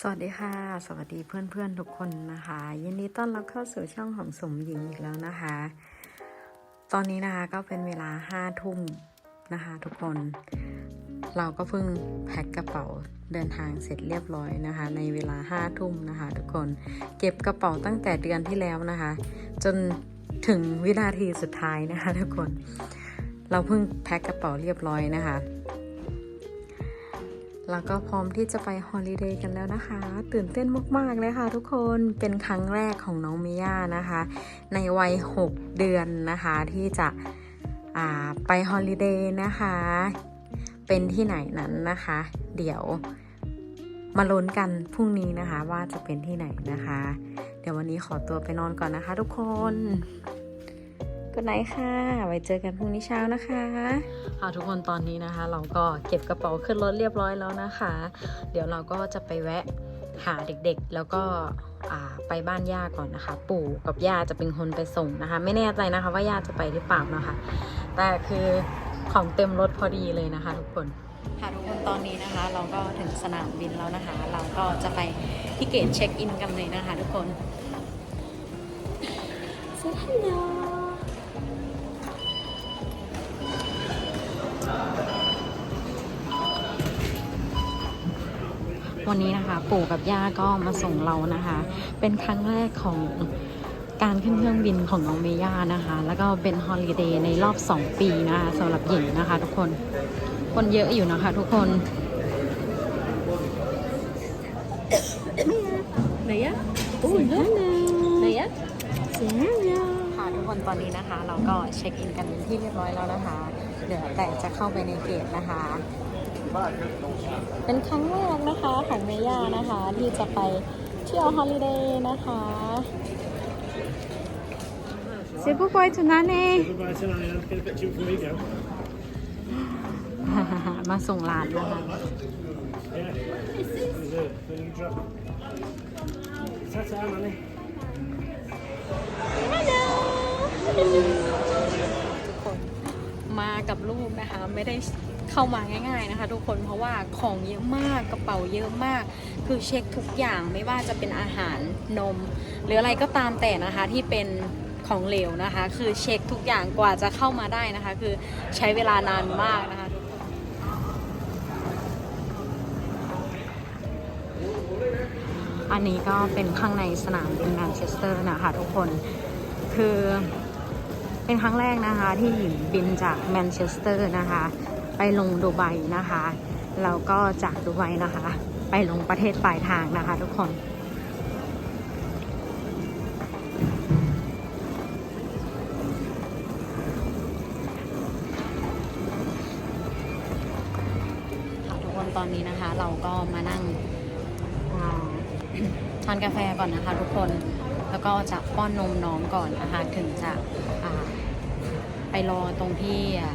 สวัสดีค่ะ สวัสดีเพื่อนๆทุกคนนะคะ ยินดีต้อนรับเข้าสู่ช่องของสมหญิงอีกแล้วนะคะ ตอนนี้นะคะก็เป็นเวลาห้าทุ่มนะคะ ทุกคน เราก็เพิ่งแพ็คกระเป๋าเดินทางเสร็จเรียบร้อยนะคะ ในเวลาห้าทุ่มนะคะ ทุกคนเก็บกระเป๋าตั้งแต่เดือนที่แล้วนะคะ จนถึงวินาทีสุดท้ายนะคะ ทุกคน เราเพิ่งแพ็คกระเป๋าเรียบร้อยนะคะ แล้วก็พร้อมที่จะไปฮอลิเดย์กันแล้วนะคะ ตื่นเต้นมาก ๆ เลยค่ะทุกคนเป็นครั้งแรกของน้องมิย่านะคะ ในวัย 6 เดือนนะคะที่จะไปฮอลิเดย์นะคะ เป็นที่ไหนนั้นนะคะ เดี๋ยวมาลุ้นกันพรุ่งนี้นะคะว่าจะเป็นที่ไหนนะคะ เดี๋ยววันนี้ขอตัวไปนอนก่อนนะคะทุกคน กุไนค่ะ ไว้เจอกันพรุ่งนี้เช้านะคะ ค่ะทุกคนตอนนี้นะคะ เราก็เก็บกระเป๋าขึ้นรถเรียบร้อยแล้วนะคะ เดี๋ยวเราก็จะไปแวะหาเด็กๆ แล้วก็อ่าไปบ้านย่าก่อนนะคะ ปู่กับย่าจะเป็นคนไปส่งนะคะ ไม่แน่ใจนะคะว่าย่าจะไปหรือเปล่านะคะ แต่คือของเต็มรถพอดีเลยนะคะ ทุกคนค่ะทุกคนตอนนี้นะคะ เราก็ถึงสนามบินแล้วนะคะ เราก็จะไปที่เกตเช็คอินกันเลยนะคะ ทุกคน Say hello วันนี้นะคะ ปู่กับย่าก็มาส่งเรานะคะ เป็นครั้งแรกของการขึ้นเครื่องบินของน้องเมย่านะคะ แล้วก็เป็นฮอลิเดย์ในรอบ 2 ปีนะคะสำหรับหญิงนะคะ ทุกคน คนเยอะอยู่นะคะทุกคนไหนอะโอ้ยฮัลโหลไหนอะเสียงยาค่ะทุกคนตอนนี้นะคะ เราก็เช็คอินกันเป็นที่เรียบร้อยแล้วนะคะ เดี๋ยวแต่จะเข้าไปในเกตนะคะ เป็นครั้งแรกนะคะของเมย่านะคะ ที่จะไปเที่ยวฮอลิเดย์นะคะเซบุกไวทุนาเน่ Goodbye tonight, I'll get a picture before you go. มาส่งหลานนะคะ Yeah. กับลูกนะคะ ไม่ได้เข้ามาง่าย ๆนะคะ ทุกคนเพราะว่าของเยอะมากกระเป๋าเยอะมาก คือเช็คทุกอย่างไม่ว่าจะเป็นอาหารนม หรืออะไรก็ตามแต่นะคะที่เป็นของเหลวนะคะ คือเช็คทุกอย่างกว่าจะเข้ามาได้นะคะ คือใช้เวลานานมากนะคะทุกคนอันนี้ก็เป็นข้างในสนามบินแมนเชสเตอร์นะคะทุกคนคือ เป็นครั้งแรกนะคะที่หญิงบินจากแมนเชสเตอร์นะคะ ไปลงดูไบนะคะแล้วก็จากดูไบนะคะ ไปลงประเทศปลายทางนะคะ ทุกคนค่ะทุกคนตอนนี้นะคะเราก็มานั่งทานกาแฟก่อนนะคะ ทุกคนแล้วก็จะป้อนนมน้องก่อนนะคะถึงจะอ่า ไปรอตรงที่อ่า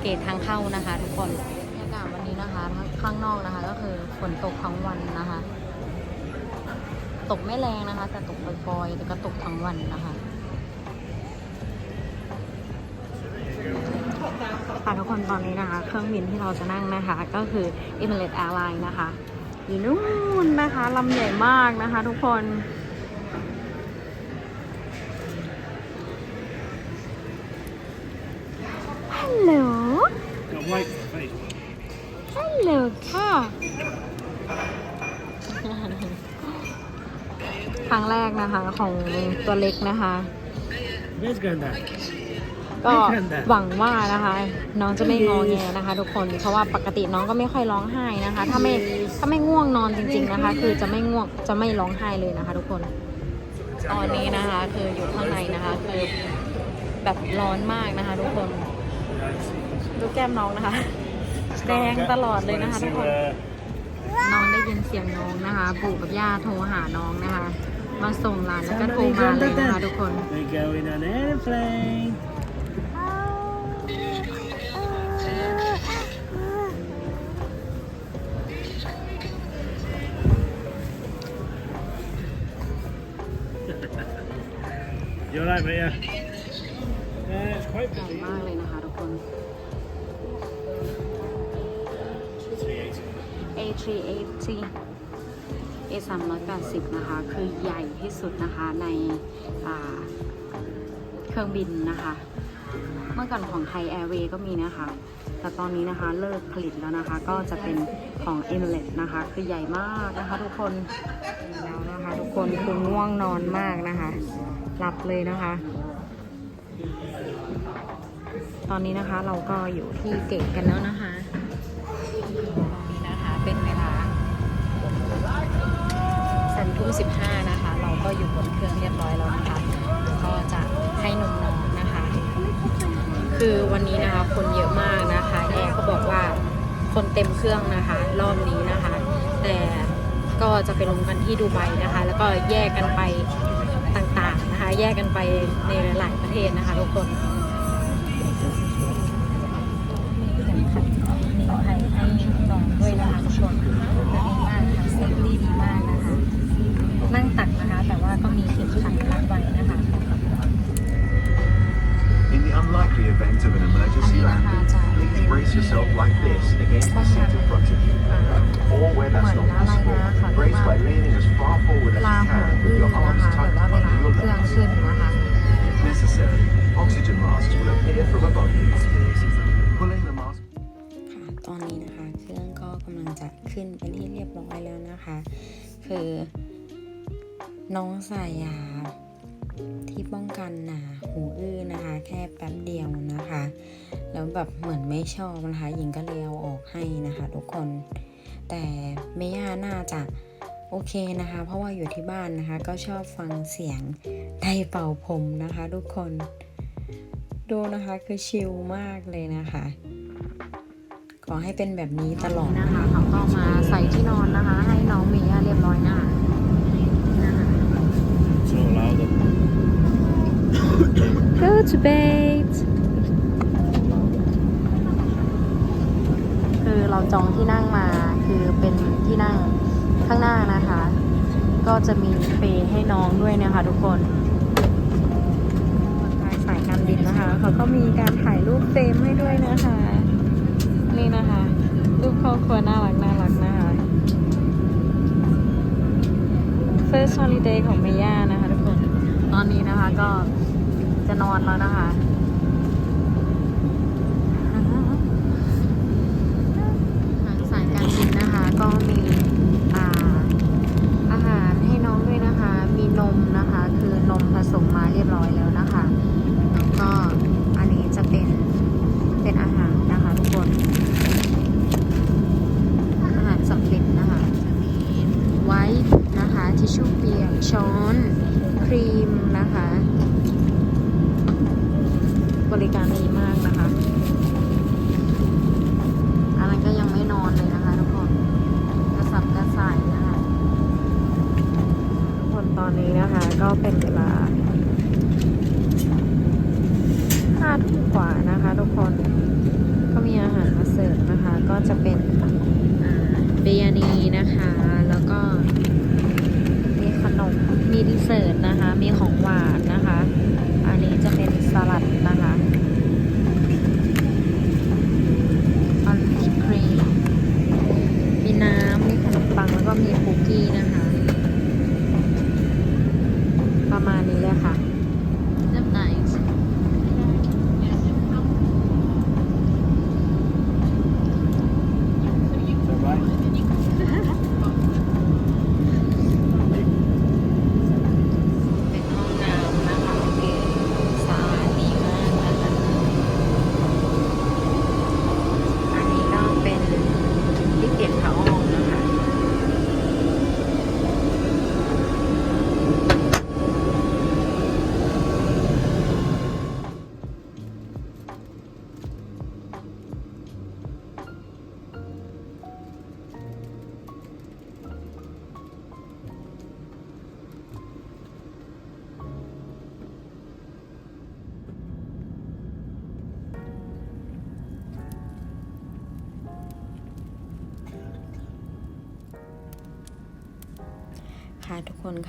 เกตทางเข้านะคะ ทุกคนบรรยากาศวันนี้นะคะทั้งข้างนอกนะคะ ก็คือฝนตกทั้งวันนะคะ ตกไม่แรงนะคะ แต่ตกปล่อยๆแต่ก็ตกทั้งวันนะคะค่ะทุกคนตอนนี้นะคะ เครื่องบินที่เราจะนั่งนะคะ ก็คือ Emirates Airlines นะคะ อยู่นู่นนะคะลำใหญ่มากนะคะ ทุกคน ฮัลโหล Got white face. ฮัลโหลค่ะครั้งแรกนะคะของตัวเล็กนะคะ Where's Grandad? ก็หวังว่านะคะ น้องจะไม่งอแงนะคะ ทุกคนเพราะว่าปกติน้องก็ไม่ค่อยร้องไห้นะคะ ถ้าไม่ถ้าไม่ง่วงนอนจริง ๆนะคะ คือจะไม่ง่วงจะไม่ร้องไห้เลยนะคะ ทุกคนตอนนี้นะคะ คืออยู่ข้างในนะคะ คือแบบร้อนมากนะคะ ทุกคน ดูแก้มน้องนะคะ แดงตลอดเลยนะคะทุกคน น้องได้ยินเสียงน้องนะคะ ปู่กับย่าโทรหาน้องนะคะ มาส่งหลานแล้วก็โทรมาเลยนะคะทุกคน We're going on an airplane. You alright, mate? Yeah. Yeah, 380. A380 A 3 8 0นะคะ คือใหญ่ที่สุดนะคะในเครื่องบินนะคะ เมื่อก่อนของไทยแอร์เวย์ก็มีนะคะ แต่ตอนนี้นะคะเลิกผลิตแล้วนะคะ ก็จะเป็นของ e m i r a t e นะคะ คือใหญ่มากนะคะทุกคนแล้วนะคะทุกคนคือง่วงนอนมากนะคะ หลับเลยนะคะ ตอนนี้นะคะเราก็อยู่ที่เกตกันแล้วนะคะนนี้นะคะเป็นเวลาสา มทุ่มสิบห้านะคะ เราก็อยู่บนเครื่องเรียบร้อยแล้วนะคะ ก็จะให้นมน้องนะคะ คือวันนี้นะคะคนเยอะมากนะคะแอร์ก็บอกว่าคนเต็มเครื่องนะคะ รอบนี้นะคะ แต่ก็จะไปลงกันที่ดูไบนะคะ แล้วก็แยกกันไปต่างๆนะคะ แยกกันไปในหลายๆประเทศนะคะทุกคนมีเข็มขัดนิรภัยให้น้องด้วยนะคะทุกคนดีมากค่ะเซฟตี้ดีมากนะคะ นั่งตักนะคะ แต่ว่าก็มีเข็มขัดรัดไว้นะคะ In the unlikely event of an emergency landing, please brace yourself like this against the seat in front of you. Or where that's not possible, brace by leaning as far forward as ลา you หู can อื้ with อ your นะ arms คะแบบ tucked ว่าเวลา under your เครื่อง legs. ขึ้นนะคะ If necessary, oxygen masks will appear from above you. Pulling the mask ค่ะตอนนี้นะคะ เครื่องก็กำลังจะขึ้นเป็นที่เรียบร้อยแล้วนะคะ คือ น้องใส่ยาที่ป้องกันหนาหูอื้อนะคะ แค่แป๊บเดียวนะคะ แล้วแบบเหมือนไม่ชอบนะคะหญิงก็เลยเอาออกให้นะคะ ทุกคนแต่เมย่าน่าจะโอเคนะคะ เพราะว่าอยู่ที่บ้านนะคะ ก็ชอบฟังเสียงไดเป่าผมนะคะ ทุกคนดูนะคะคือชิลมากเลยนะคะ ขอให้เป็นแบบนี้ตลอดนะคะเขาก็มาใส่ที่นอนนะคะ ให้น้องเมียเรียบร้อยนะคะ Go to bed คือเราจองที่นั่งมาคือเป็นที่นั่งข้างหน้านะคะ ก็จะมีเปรย์ให้น้องด้วยนะคะทุกคนทางสายการบินนะคะ เขาก็มีการถ่ายรูปเฟรมให้ด้วยนะคะ นี่นะคะ รูปครอบครัวน่ารักน่ารักนะคะ First holiday ของเมย่านะคะทุกคน ตอนนี้นะคะก็ จะนอนแล้วนะคะ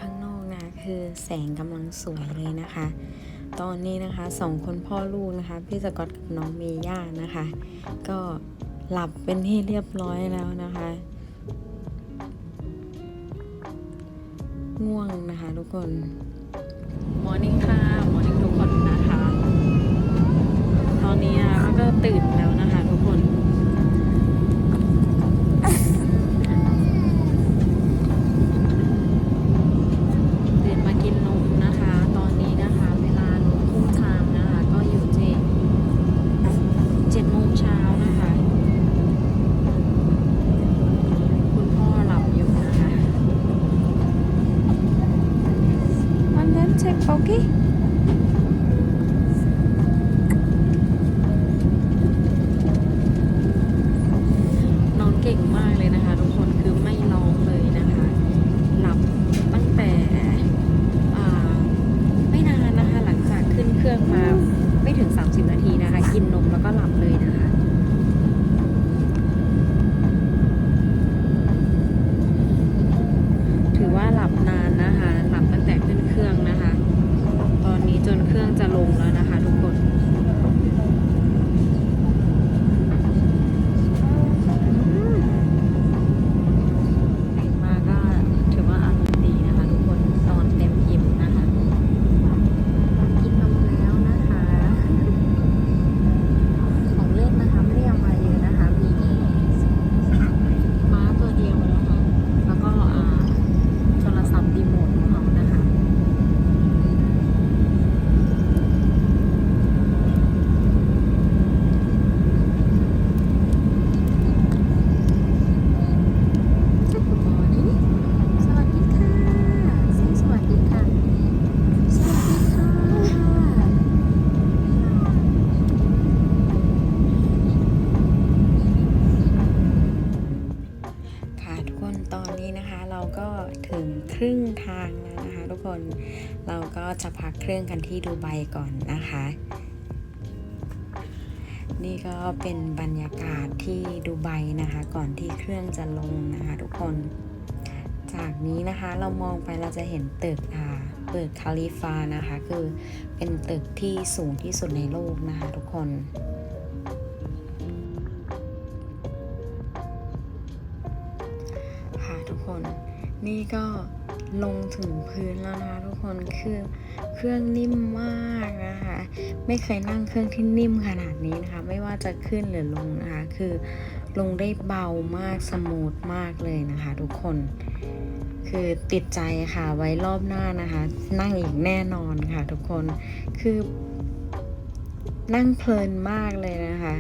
างนอกนะคือแสงกำลังสวยเลยนะคะ ตอนนี้นะคะสองคนพ่อลูกนะคะ พี่สกอตกับน้องเมย่านะคะ ก็หลับเป็นที่เรียบร้อยแล้วนะคะง่วงนะคะทุกคนมอร์นิ่งค่ะมอร์นิ่งทุกคนนะคะ ตอนนี้อะก็ตื่นแล้วนะคะ จะพักเครื่องกันที่ดูไบก่อนนะคะ นี่ก็เป็นบรรยากาศที่ดูไบนะคะ ก่อนที่เครื่องจะลงนะคะทุกคน จากนี้นะคะเรามองไปเราจะเห็นตึกอ่าตึกคาลิฟานะคะ คือเป็นตึกที่สูงที่สุดในโลกนะคะทุกคนค่ะทุกคนนี่ก็ลงถึงพื้นแล้วนะคะทุกคนคือ เครื่องนิ่มมากนะคะ ไม่เคยนั่งเครื่องที่นิ่มขนาดนี้นะคะ ไม่ว่าจะขึ้นหรือลงนะคะ คือลงได้เบามากสมูทมากเลยนะคะ ทุกคน คือติดใจค่ะไว้รอบหน้านะคะ นั่งอีกแน่นอนค่ะ ทุกคน คือ นั่งเพลินมากเลยนะคะ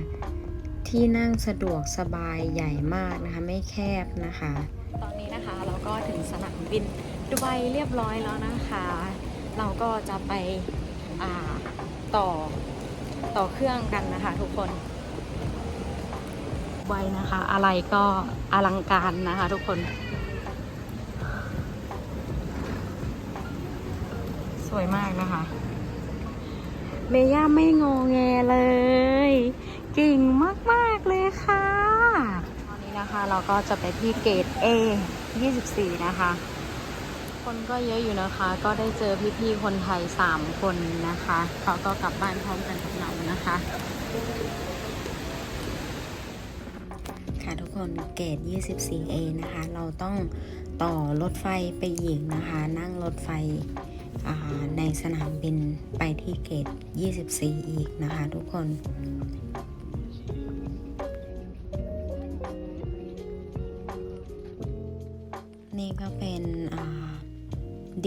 ที่นั่งสะดวกสบายใหญ่มากนะคะ ไม่แคบนะคะ ตอนนี้นะคะเราก็ถึงสนามบินดูไบเรียบร้อยแล้วนะคะ เราก็จะไปต่อต่อเครื่องกันนะคะทุกคนไวนะคะ อะไรก็อลังการนะคะทุกคน สวยมากนะคะ เมย่าไม่งอแงเลย เก่งมาก ๆ เลยค่ะ ตอนนี้นะคะเราก็จะไปที่เกต A 24 นะคะ คนก็เยอะอยู่นะคะ ก็ได้เจอพี่ๆคนไทย 3 คนนะคะ เขาก็กลับบ้านพร้อมกันกับเรานะคะ ค่ะทุกคนเกต 24A นะคะ เราต้องต่อรถไฟไปอีกนะคะ นั่งรถไฟในสนามบินไปที่เกต 24 อีกนะคะทุกคน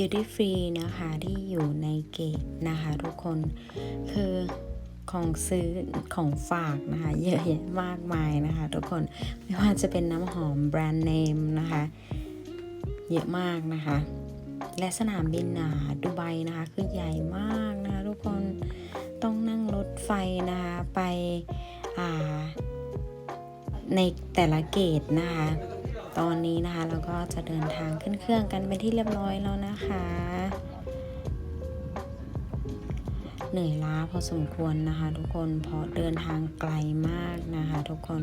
ดิวตี้ฟรีนะคะที่อยู่ในเกตนะคะทุกคนคือของซื้อของฝากนะคะ เยอะแยะมากมายนะคะ ทุกคนไม่ว่าจะเป็นน้ำหอมแบรนด์เนมนะคะ เยอะมากนะคะ และสนามบินอ่าดูไบนะคะ คือใหญ่มากนะคะ ทุกคนต้องนั่งรถไฟนะคะไปอ่าในแต่ละเกตนะคะ ตอนนี้นะคะเราก็จะเดินทางขึ้นเครื่องกันเป็นที่เรียบร้อยแล้วนะคะ เหนื่อยล้าพอสมควรนะคะ ทุกคนเพราะเดินทางไกลมากนะคะ ทุกคน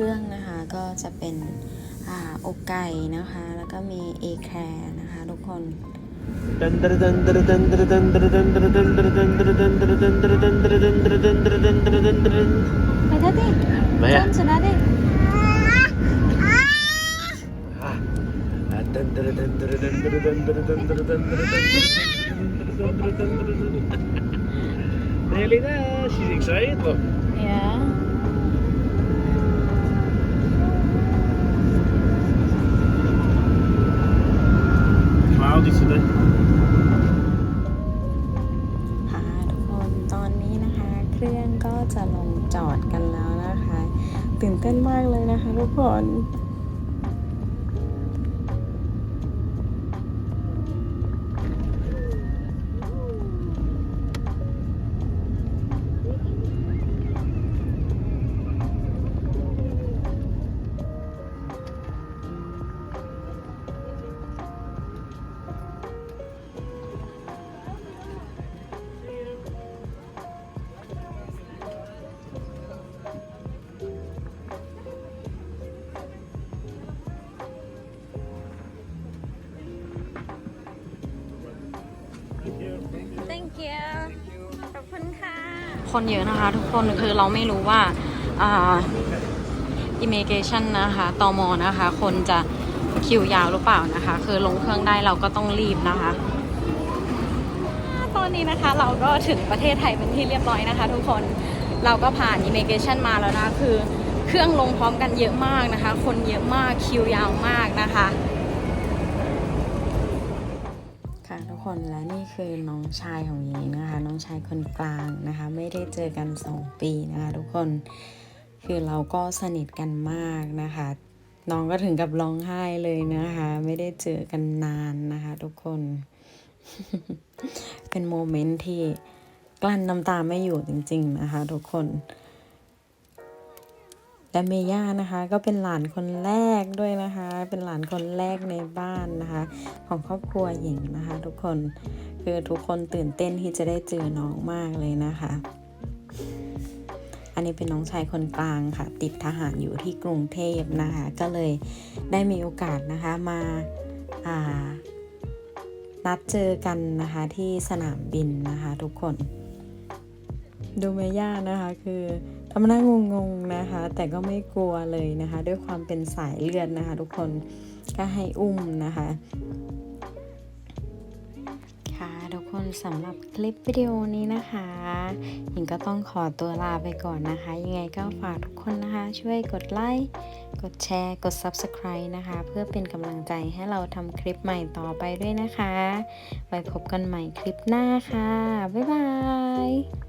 รื่องนะคะ ก็จะเป็นอ่าอกไก่นะคะ แล้วก็มีเอแคร์นะคะทุกคนไปเถอะดิ Hvad จนสุดแล้วดิ Nearly there. She's excited. Look. Yeah. Cloudy today. ค่ะทุกคนตอน นี้นะคะเครื่องก็จะลงจอดกันแล้วนะคะ ตื่นเต้นมากเลยนะคะทุกคน คนเยอะนะคะ ทุกคนคือเราไม่รู้ว่าอ่า immigration นะคะตอมนะคะ คนจะคิวยาวหรือเปล่านะคะ คือลงเครื่องได้เราก็ต้องรีบนะคะ ตอนนี้นะคะเราก็ถึงประเทศไทยเป็นที่เรียบร้อยนะคะ ทุกคนเราก็ผ่าน immigration มาแล้วนะ คือเครื่องลงพร้อมกันเยอะมากนะคะ คนเยอะมากคิวยาวมากนะคะ คนและนี่คือน้องชายของหญิงนะคะ น้องชายคนกลางนะคะ ไม่ได้เจอกัน 2 ปีนะคะทุกคนคือเราก็สนิทกันมากนะคะ น้องก็ถึงกับร้องไห้เลยนะคะ ไม่ได้เจอกันนานนะคะ ทุกคน เป็นโมเมนต์ที่กลั้นน้ำตาไม่อยู่จริง ๆ นะคะ ทุกคน และเมย่านะคะก็เป็นหลานคนแรกด้วยนะคะ เป็นหลานคนแรกในบ้านนะคะ ของครอบครัวหญิงนะคะ ทุกคนคือทุกคนตื่นเต้นที่จะได้เจอน้องมากเลยนะคะ อันนี้เป็นน้องชายคนกลางค่ะ ติดทหารอยู่ที่กรุงเทพนะคะ ก็เลยได้มีโอกาสนะคะมาอ่านัดเจอกันนะคะที่สนามบินนะคะ ทุกคนดูเมย่านะคะคือ ทำหน้างงๆนะคะ แต่ก็ไม่กลัวเลยนะคะ ด้วยความเป็นสายเลือดนะคะ ทุกคนก็ให้อุ้มนะคะ ค่ะทุกคนสำหรับคลิปวิดีโอนี้นะคะหญิงก็ต้องขอตัวลาไปก่อนนะคะ ยังไงก็ฝากทุกคนนะคะ ช่วยกดไลค์กดแชร์กด Subscribe นะคะ เพื่อเป็นกำลังใจให้เราทำคลิปใหม่ต่อไปด้วยนะคะ ไว้พบกันใหม่คลิปหน้าค่ะ บ๊ายบาย